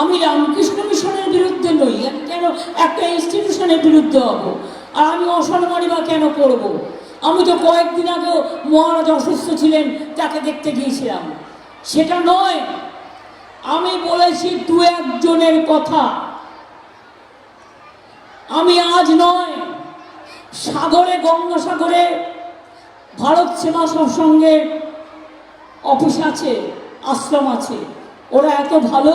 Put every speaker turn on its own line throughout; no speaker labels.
আমি রামকৃষ্ণ মিশনের বিরুদ্ধে নই, আমি কেন একটা ইনস্টিটিউশনের বিরুদ্ধে হব? আর আমি অসম্মানী বা কেন করব। আমি তো কয়েকদিন আগেও মহারাজ অসুস্থ ছিলেন, তাকে দেখতে গিয়েছিলাম। সেটা নয়, আমি বলেছি দু একজনের কথা। আমি আজ নয়, সাগরে, গঙ্গাসাগরে, ভারত সেবা সৎসঙ্গের অফিস আছে, আশ্রম আছে। ওরা এত ভালো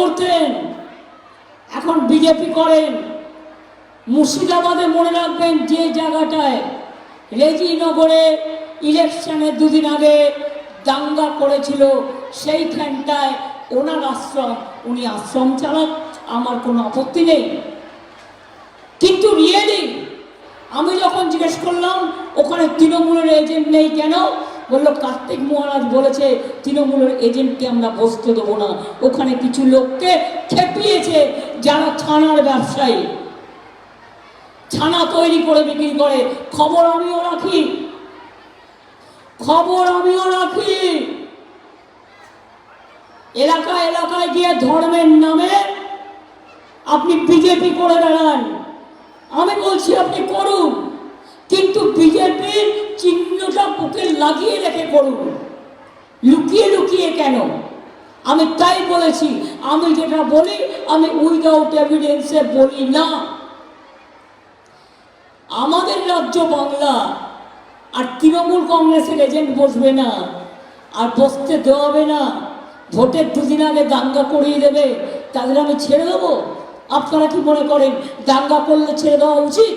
করতেন। এখন বিজেপি করেন। মুর্শিদাবাদে মনে রাখবেন যে জায়গাটায় রেজিনগরে ইলেকশনের দুদিন আগে দাঙ্গা করেছিল, সেইখানটায় ওনার আশ্রম, উনি আশ্রম চালাক, আমার কোনো আপত্তি নেই। কিন্তু রিয়েলি, আমি যখন জিজ্ঞেস করলাম, ওখানে তৃণমূলের এজেন্ট নেই কেন? বলল, কার্তিক মহারাজ বলেছে, তৃণমূলের এজেন্টকে আমরা বসতে দেবো না। ওখানে কিছু লোককে খেপিয়েছে যারা ছানার ব্যবসায়ী। ছানা তৈরি করে বিক্রি করে। খবর আমিও রাখি। খবর আমিও রাখি। এলাকা এলাকায় গিয়ে ধর্মের নামে আপনি বিজেপি করে বেড়ান। আমি বলছি, আপনি করুন। কিন্তু বিজেপির চিহ্নটা বুকে লাগিয়ে রেখে করুন লুকিয়ে লুকিয়ে কেন? আমি তাই বলেছি, আমি যেটা বলি, আমি উইদাউট এভিডেন্সে বলি না। আমাদের রাজ্য বাংলা আর তৃণমূল কংগ্রেসের এজেন্ট বসবে না, আর বসতে দেওয়া হবে না। ভোটের দুদিন আগে দাঙ্গা করিয়ে দেবে, তাদের আমি ছেড়ে দেবো। আপনারা কি মনে করেন, দাঙ্গা করলে ছেড়ে দেওয়া উচিত?